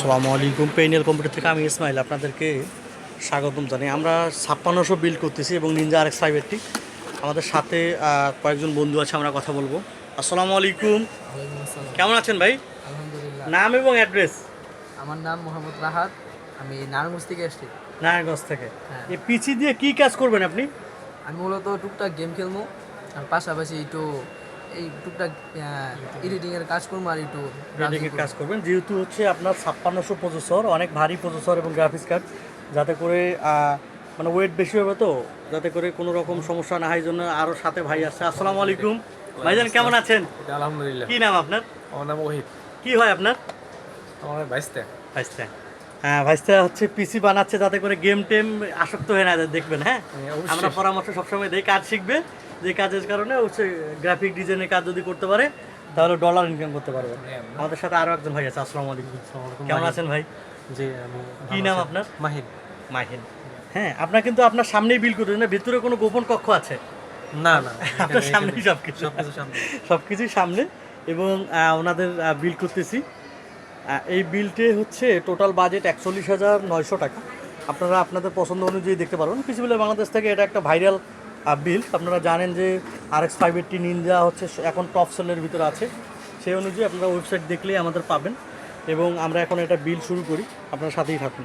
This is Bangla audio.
আসসালামু আলাইকুম। পেনিয়াল কম্পিউটার থেকে আমি ইসমাইল আপনাদেরকে স্বাগতম জানাই। আমরা ছাপ্পান্নশো বিল করতেছি এবং ninja R X five eighty আমাদের সাথে কয়েকজন বন্ধু আছে আমরা কথা বলব। আসসালামু আলাইকুম। কেমন আছেন ভাই? নাম এবং অ্যাড্রেস আমার নাম মোহাম্মদ রাহাত। আমি নারায়ণগঞ্জ থেকে এসেছি। নারায়ণগঞ্জ থেকে। হ্যাঁ। এই পিসি দিয়ে কি কাজ করবেন আপনি? আমি মূলত টুকটাক গেম খেলব। আর পাশাপাশি একটু এই টুকটাক এডিটিং এর কাজ করব আর একটু বিল্ডিং এর কাজ করবেন। যেহেতু হচ্ছে আপনার ছাপ্পান্নশো প্রসেসর অনেক ভারী প্রসেসর এবং গ্রাফিক্স কার্ড যাতে করে মানে ওয়েট বেশি হবে তো যাতে করে কোনো রকম সমস্যা না হয় জন্য আরও সাথে ভাই আসছে আসসালামু আলাইকুম। ভাইজান কেমন আছেন? আলহামদুলিল্লাহ। কি নাম আপনার? আমার নাম ওহিদ। কি হয় আপনার? আমার বাইশটা ভাইস্তা হ্যাঁ ভাইস্তা হচ্ছে পিসি বানাচ্ছে যাতে করে গেম টেম আসক্ত হয়ে না দেখবেন হ্যাঁ? হ্যাঁ। আমরা পরামর্শ সবসময় দেই কাজ শিখবে যে কাজের কারণে হচ্ছে গ্রাফিক ডিজাইনের কাজ যদি করতে পারে তাহলে ডলার ইনকাম করতে পারবে। হ্যাঁ, আমাদের সাথে আরও একজন ভাই আছে আসসালামু আলাইকুম। কেমন আছেন ভাই? জি আমি কি নাম আপনার? মাহিদ মাহিন। হ্যাঁ আপনার কিন্তু আপনার সামনেই বিল করতেন না? ভিতরে কোনো গোপন কক্ষ আছে? না না আপনার সামনেই সব কিছু সব কিছুই সামনে। এবং ওনাদের বিল করতেছি। এই বিলটি হচ্ছে টোটাল বাজেট একচল্লিশ হাজার নয়শো টাকা। আপনারা আপনাদের পছন্দ অনুযায়ী দেখতে পারবেন কৃষি বিলে বাংলাদেশ থেকে এটা একটা ভাইরাল বিল। আপনারা জানেন যে R X five eighty ninja হচ্ছে এখন টপ সেলের ভিতরে আছে। সেই অনুযায়ী আপনারা ওয়েবসাইট দেখলেই আমাদের পাবেন এবং আমরা এখন এটা বিল শুরু করি। আপনার সাথেই থাকুন।